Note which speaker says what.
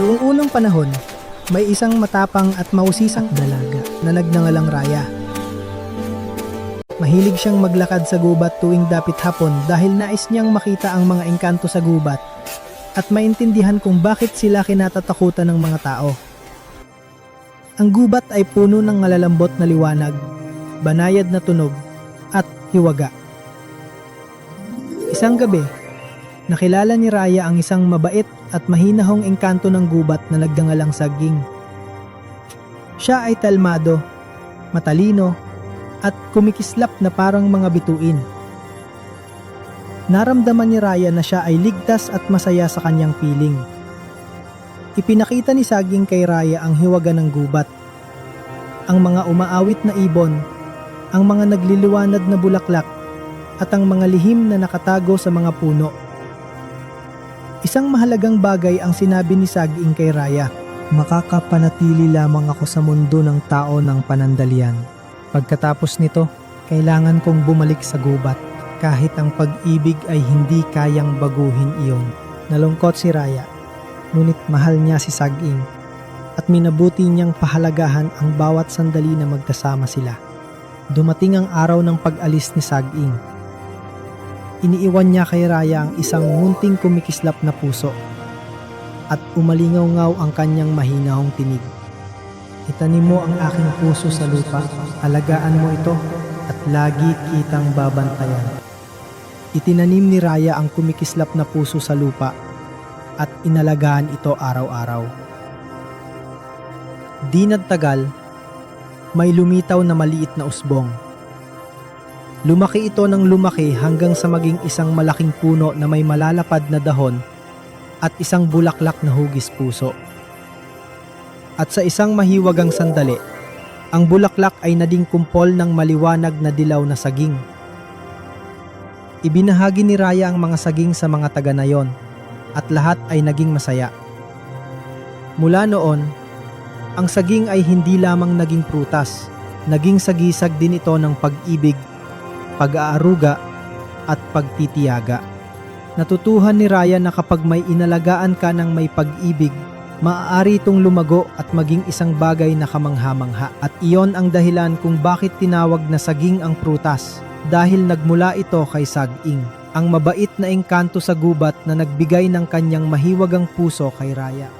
Speaker 1: Noong unang panahon, may isang matapang at mausisang dalaga na nagnangalang Raya. Mahilig siyang maglakad sa gubat tuwing dapit hapon dahil nais niyang makita ang mga engkanto sa gubat at maintindihan kung bakit sila kinatatakutan ng mga tao. Ang gubat ay puno ng malalambot na liwanag, banayad na tunog, at hiwaga. Isang gabi, nakilala ni Raya ang isang mabait at mahinahong engkanto ng gubat na nagdangalang saging. Siya ay talmado, matalino, at kumikislap na parang mga bituin. Naramdaman ni Raya na siya ay ligtas at masaya sa kanyang piling. Ipinakita ni Saging kay Raya ang hiwaga ng gubat, ang mga umaawit na ibon, ang mga nagliliwanag na bulaklak, at ang mga lihim na nakatago sa mga puno. Isang mahalagang bagay ang sinabi ni Saging kay Raya. Makakapanatili lamang ako sa mundo ng tao ng panandalian. Pagkatapos nito, kailangan kong bumalik sa gubat kahit ang pag-ibig ay hindi kayang baguhin iyon. Nalungkot si Raya, ngunit mahal niya si Saging at minabuti niyang pahalagahan ang bawat sandali na magkasama sila. Dumating ang araw ng pag-alis ni Saging. Iniiwan niya kay Raya ang isang munting kumikislap na puso at umalingaw-ngaw ang kanyang mahinahong tinig. Itanim mo ang aking puso sa lupa, alagaan mo ito at lagi kitang babantayan. Itinanim ni Raya ang kumikislap na puso sa lupa at inalagaan ito araw-araw. Di nagtagal, may lumitaw na maliit na usbong. Lumaki ito ng lumaki hanggang sa maging isang malaking puno na may malalapad na dahon at isang bulaklak na hugis puso. At sa isang mahiwagang sandali, ang bulaklak ay nading kumpol ng maliwanag na dilaw na saging. Ibinahagi ni Raya ang mga saging sa mga taga nayon at lahat ay naging masaya. Mula noon, ang saging ay hindi lamang naging prutas, naging sagisag din ito ng pag-ibig, pag-aaruga at pagtitiyaga. Natutuhan ni Raya na kapag may inalagaan ka ng may pag-ibig, maaari itong lumago at maging isang bagay na kamangha-mangha. At iyon ang dahilan kung bakit tinawag na saging ang prutas dahil nagmula ito kay Saging, ang mabait na engkanto sa gubat na nagbigay ng kanyang mahiwagang puso kay Raya.